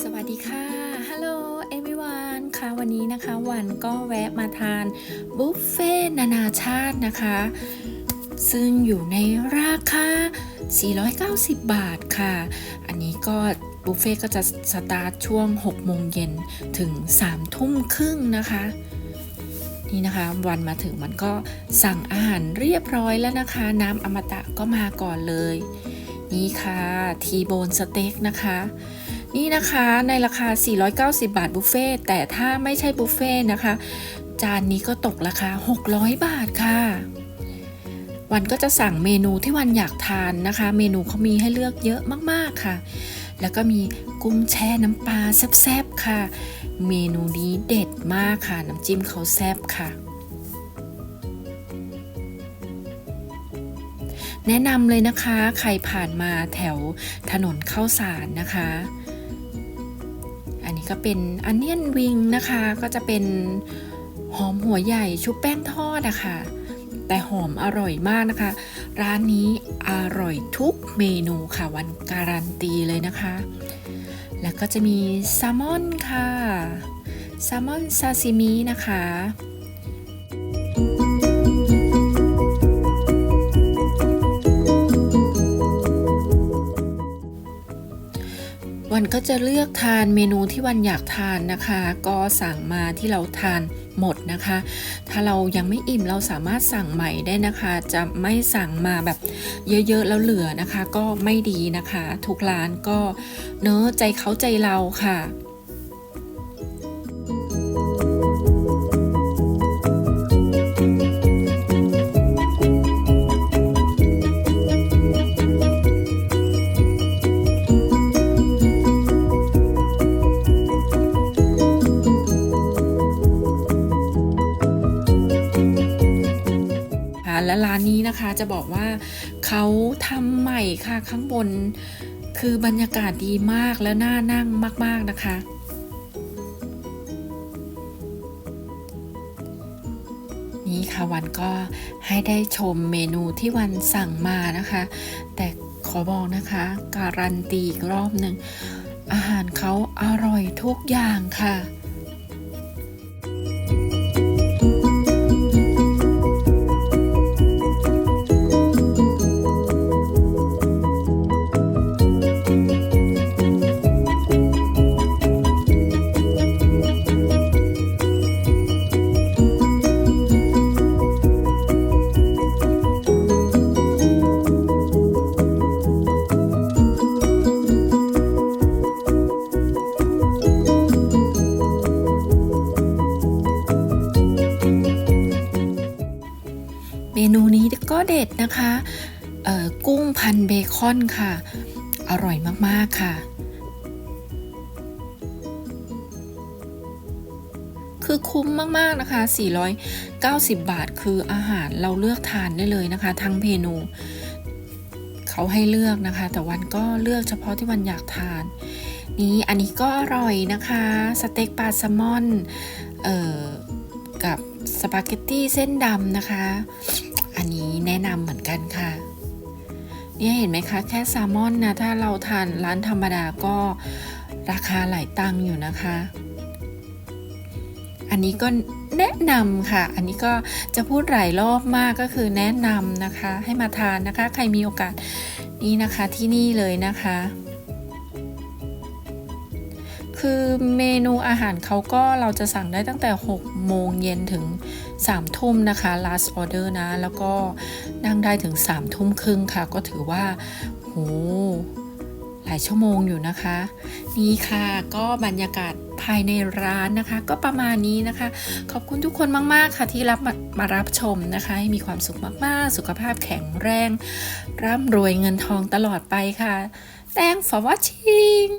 สวัสดีค่ะฮัลโหล everyone ค่ะวันนี้นะคะวันก็แวะมาทานบุฟเฟ่ต์นานาชาตินะคะ ซึ่งอยู่ในราคา 490 บาทค่ะ อันนี้ก็บุฟเฟ่ต์ก็จะสตาร์ทช่วง 6 โมงเย็นถึง 3 ทุ่มครึ่งนะคะ นี่นะคะวันมาถึงมันก็สั่งอาหารเรียบร้อยแล้วนะคะ น้ำอมตะก็มาก่อนเลย นี่ค่ะทีโบนสเต็กนะคะ นี่นะคะในราคา 490 บาทบุฟเฟ่แต่ถ้าไม่ใช่บุฟเฟ่นะคะ จานนี้ก็ตกราคา 600 บาทค่ะ วันก็จะสั่งเมนูที่วันอยากทานนะคะ เมนูเขามีให้เลือกเยอะมากๆค่ะ แล้วก็มีกุ้งแช่น้ำปลาแซ่บๆค่ะ เมนูนี้เด็ดมากค่ะ น้ำจิ้มเขาแซ่บค่ะแนะนำเลยนะคะ ใครผ่านมาแถวถนนเข้าสารนะคะ ก็เป็นอันเนียนวิงนะคะ ก็จะเป็นหอมหัวใหญ่ชุบแป้งทอดอะค่ะ แต่หอมอร่อยมากนะคะ ร้านนี้อร่อยทุกเมนูค่ะวันการันตีเลยนะคะ แล้วก็จะมีแซลมอนค่ะแซลมอนซาซิมินะคะ วันก็จะเลือกทานเมนูที่วันอยากทานนะคะ ก็สั่งมาที่เราทานหมดนะคะ ถ้าเรายังไม่อิ่มเราสามารถสั่งใหม่ได้นะคะ จะไม่สั่งมาแบบเยอะๆแล้วเหลือนะคะ ก็ไม่ดีนะคะ ทุกร้านก็เนอะใจเขาใจเราค่ะ และร้านนี้นะคะจะบอกว่าเขาทำใหม่ค่ะข้างบน คือบรรยากาศดีมากและน่านั่งมาก ๆนะคะนี่ค่ะวันก็ให้ได้ชมเมนูที่วันสั่งมานะคะ แต่ขอบอกนะคะการันตีอีกรอบหนึ่งอาหารเขาอร่อยทุกอย่างค่ะ ก็เด็ดนะคะกุ้งพันเบคอนค่ะ อร่อยมาก ๆ ค่ะ คือคุ้มมาก ๆ นะคะ 490 บาทคืออาหารเราเลือกทานได้เลยนะคะ ทั้งเมนู เขาให้เลือกนะคะ แต่วันก็เลือกเฉพาะที่วันอยากทาน นี้อันนี้ก็อร่อยนะคะ สเต็กปลาแซลมอน เอ่อ กับสปาเกตตี้เส้นดำนะคะ แนะนำเหมือนกันค่ะ เนี่ยเห็นไหมคะ แค่แซลมอนนะ ถ้าเราทานร้านธรรมดาก็ราคาหลายตังค์อยู่นะคะ อันนี้ก็แนะนำค่ะ อันนี้ก็จะพูดหลายรอบมากก็คือแนะนำนะคะ ให้มาทานนะคะ ใครมีโอกาสนี่นะคะที่นี่เลยนะคะ คือเมนูอาหารเขาก็เราจะสั่งได้ตั้งแต่ 6 โมงเย็นถึง 3 ทุ่มนะคะ last order นะ แล้วก็นั่งได้ถึง 3 ทุ่มครึ่งค่ะ ก็ถือว่าโหหลายชั่วโมงอยู่นะคะ นี่ค่ะก็บรรยากาศภายในร้านนะคะ ก็ประมาณนี้นะคะ ขอบคุณทุกคนมาก ๆ ค่ะที่รับมามารับชมนะคะ ให้มีความสุขมาก ๆ สุขภาพแข็งแรง ร่ำรวยเงินทองตลอดไปค่ะ Thanks for watching